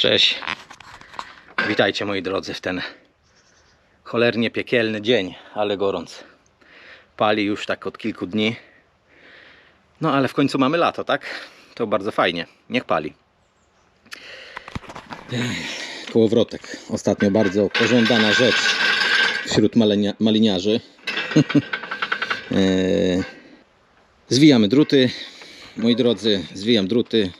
Cześć. Witajcie moi drodzy w ten cholernie piekielny dzień, ale gorąc. Pali już tak od kilku dni. No ale w końcu mamy lato, tak? To bardzo fajnie. Niech pali. Kołowrotek. Ostatnio bardzo pożądana rzecz wśród malenia, maliniarzy. Eee, Zwijamy druty. Moi drodzy, zwijam druty.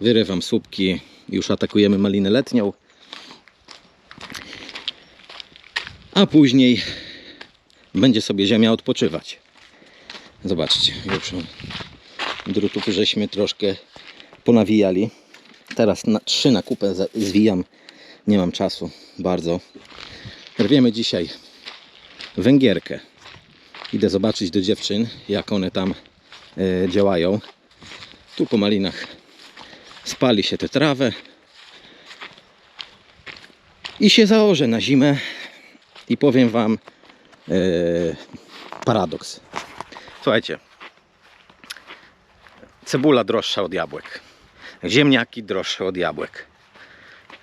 Wyrywam słupki. Już atakujemy malinę letnią. A później będzie sobie ziemia odpoczywać. Zobaczcie, już drutów żeśmy troszkę ponawijali. Teraz na, trzy na kupę zwijam. Nie mam czasu bardzo. Rwiemy dzisiaj węgierkę. Idę zobaczyć do dziewczyn, jak one tam e, działają. Tu po malinach spali się tę trawę i się założę na zimę i powiem Wam e, paradoks. Słuchajcie, cebula droższa od jabłek, ziemniaki droższe od jabłek.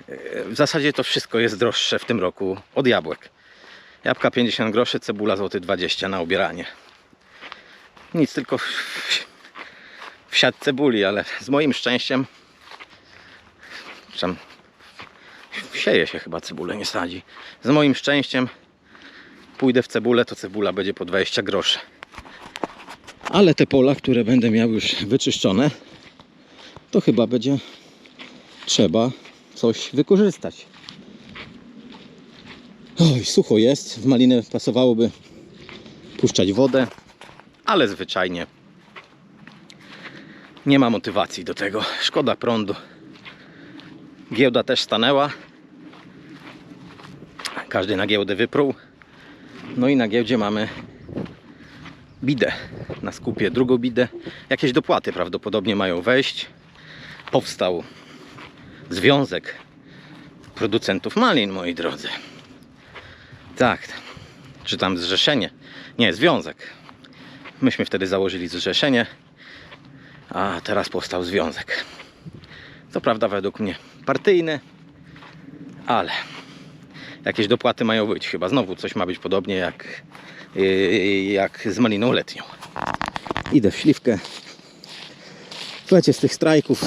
E, W zasadzie to wszystko jest droższe w tym roku od jabłek. Jabłka 50 groszy, cebula złoty 20 na ubieranie. Nic, tylko w, w siat cebuli, ale z moim szczęściem tam sieje się chyba cebulę, nie sadzi. Z moim szczęściem pójdę w cebulę, to cebula będzie po 20 groszy. Ale te pola, które będę miał już wyczyszczone, to chyba będzie trzeba coś wykorzystać. Oj, sucho jest. W malinę pasowałoby puszczać wodę, ale zwyczajnie nie ma motywacji do tego. Szkoda prądu. Giełda też stanęła. Każdy na giełdę wyprół. No i na giełdzie mamy bidę na skupie, drugą bidę. Jakieś dopłaty prawdopodobnie mają wejść. Powstał związek producentów malin, moi drodzy. Tak, czy tam zrzeszenie? Nie, związek. Myśmy wtedy założyli zrzeszenie, a teraz powstał związek. Co prawda według mnie partyjny, ale jakieś dopłaty mają być. Chyba znowu coś ma być podobnie jak, yy, jak z maliną letnią. Idę w śliwkę. Słuchajcie, z tych strajków,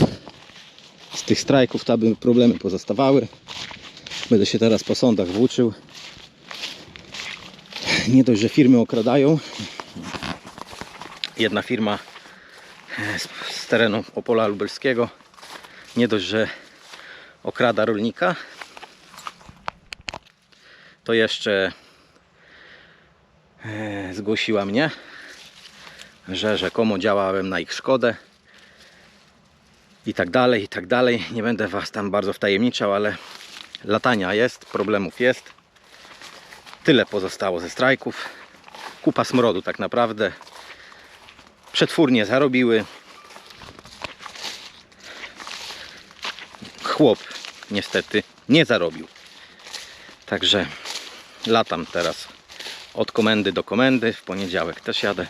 z tych strajków to by problemy pozostawały. Będę się teraz po sądach włóczył. Nie dość, że firmy okradają. Jedna firma z, z terenu Opola Lubelskiego nie dość, że okrada rolnika, to jeszcze e, zgłosiła mnie, że rzekomo działałem na ich szkodę i tak dalej, i tak dalej. Nie będę Was tam bardzo wtajemniczał, ale latania jest, problemów jest. Tyle pozostało ze strajków. Kupa smrodu tak naprawdę. Przetwórnie zarobiły. Chłop niestety nie zarobił. Także latam teraz od komendy do komendy. W poniedziałek też jadę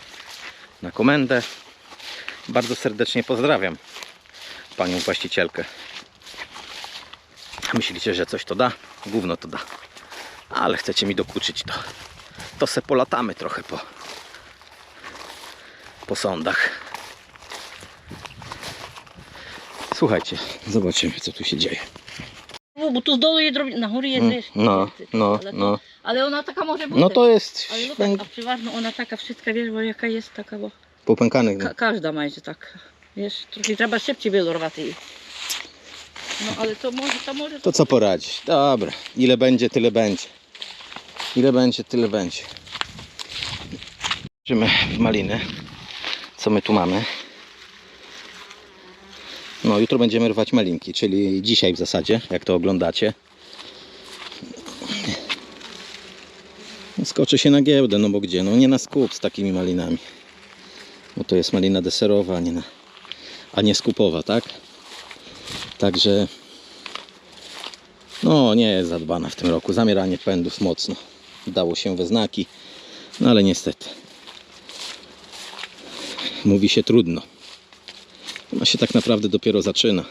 na komendę. Bardzo serdecznie pozdrawiam panią właścicielkę. Myślicie, że coś to da? Gówno to da. Ale chcecie mi dokuczyć to. To se polatamy trochę po, po sądach. Słuchajcie, zobaczymy co tu się dzieje. Bo, bo tu z dolu je drobi, na górę Mm, no, no, ale, to- no. ale ona taka może być. No to jest Ale zobacz, węg- a przeważnie ona taka wszystka, wiesz, bo jaka jest taka, bo popękanych. ka każda majże tak, wiesz, trochę trzeba szybciej wylorwać jej. No ale to może, to może, To co poradzić? Dobra, ile będzie, tyle będzie. Ile będzie, tyle będzie. Idziemy w maliny. Co my tu mamy? No, jutro będziemy rwać malinki, czyli dzisiaj w zasadzie, jak to oglądacie. Skoczy się na giełdę, no bo gdzie? No nie na skup z takimi malinami. Bo to jest malina deserowa, a nie, na, a nie skupowa, tak? Także no, nie jest zadbana w tym roku. Zamieranie pędów mocno. Dało się we znaki, no ale niestety. Mówi się trudno. Ona się tak naprawdę dopiero zaczyna.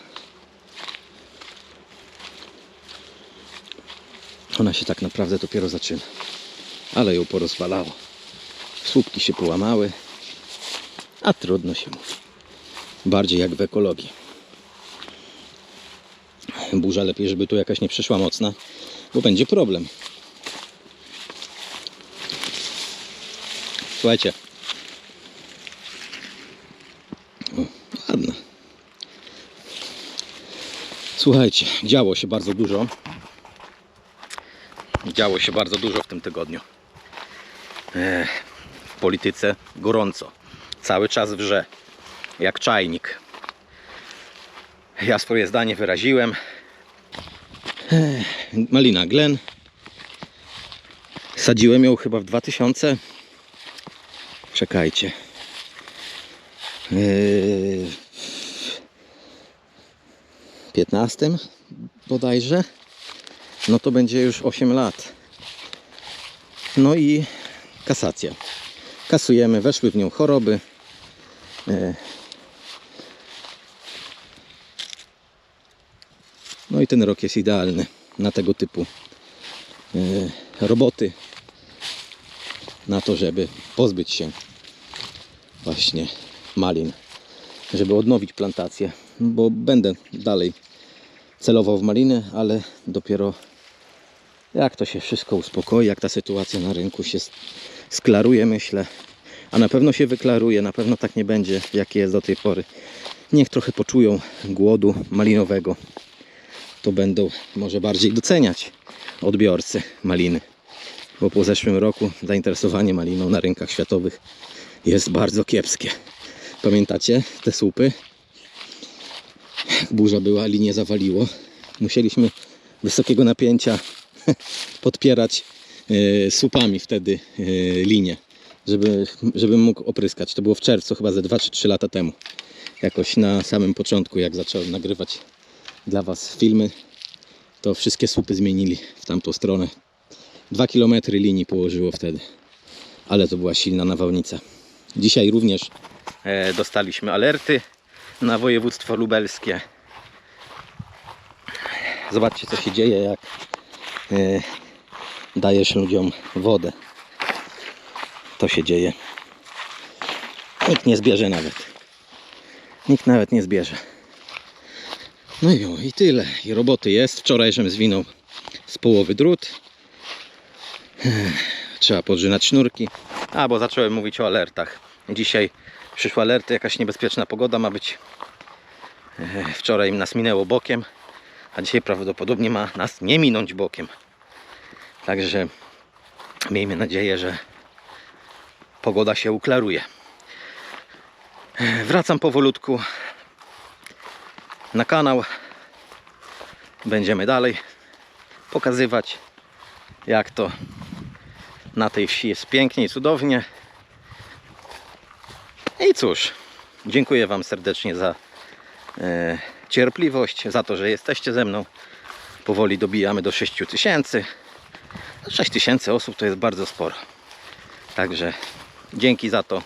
Ona się tak naprawdę dopiero zaczyna. Ale ją porozwalało. Słupki się połamały. A trudno się mówi. Bardziej jak w ekologii. Burza lepiej, żeby tu jakaś nie przyszła mocna, bo będzie problem. Słuchajcie. Słuchajcie, działo się bardzo dużo. Działo się bardzo dużo w tym tygodniu. Ech, w polityce gorąco. Cały czas wrze. Jak czajnik. Ja swoje zdanie wyraziłem. Ech, Malina Glen. Sadziłem ją chyba w 2000. Czekajcie. Yy, 15 bodajże. No to będzie już 8 lat. No i kasacja. Kasujemy, weszły w nią choroby. E, No i ten rok jest idealny na tego typu e, roboty. Na to, żeby pozbyć się właśnie malin. Żeby odnowić plantację. Bo będę dalej celował w maliny, ale dopiero jak to się wszystko uspokoi, jak ta sytuacja na rynku się sklaruje, myślę. A na pewno się wyklaruje, na pewno tak nie będzie, jak jest do tej pory. Niech trochę poczują głodu malinowego. To będą może bardziej doceniać odbiorcy maliny. Bo po zeszłym roku zainteresowanie maliną na rynkach światowych jest bardzo kiepskie. Pamiętacie te słupy? Burza była, linię zawaliło. Musieliśmy wysokiego napięcia podpierać e, słupami wtedy e, linię, żeby, żebym mógł opryskać. To było w czerwcu, chyba ze 2 czy 3 lata temu. Jakoś na samym początku, jak zacząłem nagrywać dla Was filmy, to wszystkie słupy zmienili w tamtą stronę. 2 km linii położyło wtedy, ale to była silna nawałnica. Dzisiaj również e, dostaliśmy alerty na województwo lubelskie. Zobaczcie co się dzieje jak e, dajesz ludziom wodę. To się dzieje. Nikt nie zbierze nawet. Nikt nawet nie zbierze. No i, i tyle. I roboty jest. Wczoraj żem zwinął z połowy drut. Trzeba podrzynać sznurki. A, bo zacząłem mówić o alertach. Dzisiaj przyszły alerty, jakaś niebezpieczna pogoda ma być. E, Wczoraj nas minęło bokiem, a dzisiaj prawdopodobnie ma nas nie minąć bokiem. Także miejmy nadzieję, że pogoda się uklaruje. E, Wracam powolutku na kanał. Będziemy dalej pokazywać, jak to na tej wsi jest pięknie i cudownie. I cóż, dziękuję Wam serdecznie za e, cierpliwość, za to, że jesteście ze mną. Powoli dobijamy do 6 tysięcy. 6 tysięcy osób to jest bardzo sporo. Także dzięki za to.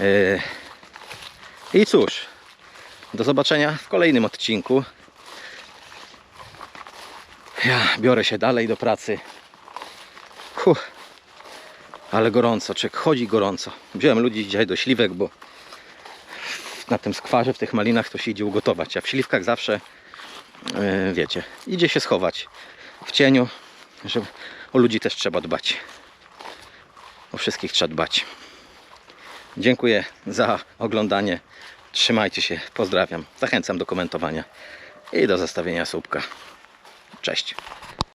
E, I cóż, do zobaczenia w kolejnym odcinku. Ja biorę się dalej do pracy. Huh. Ale gorąco, czek chodzi gorąco. Wziąłem ludzi dzisiaj do śliwek, bo na tym skwarze, w tych malinach to się idzie ugotować. A w śliwkach zawsze, e, wiecie, idzie się schować w cieniu, że o ludzi też trzeba dbać. O wszystkich trzeba dbać. Dziękuję za oglądanie. Trzymajcie się, pozdrawiam. Zachęcam do komentowania i do zostawienia słupka. Cześć.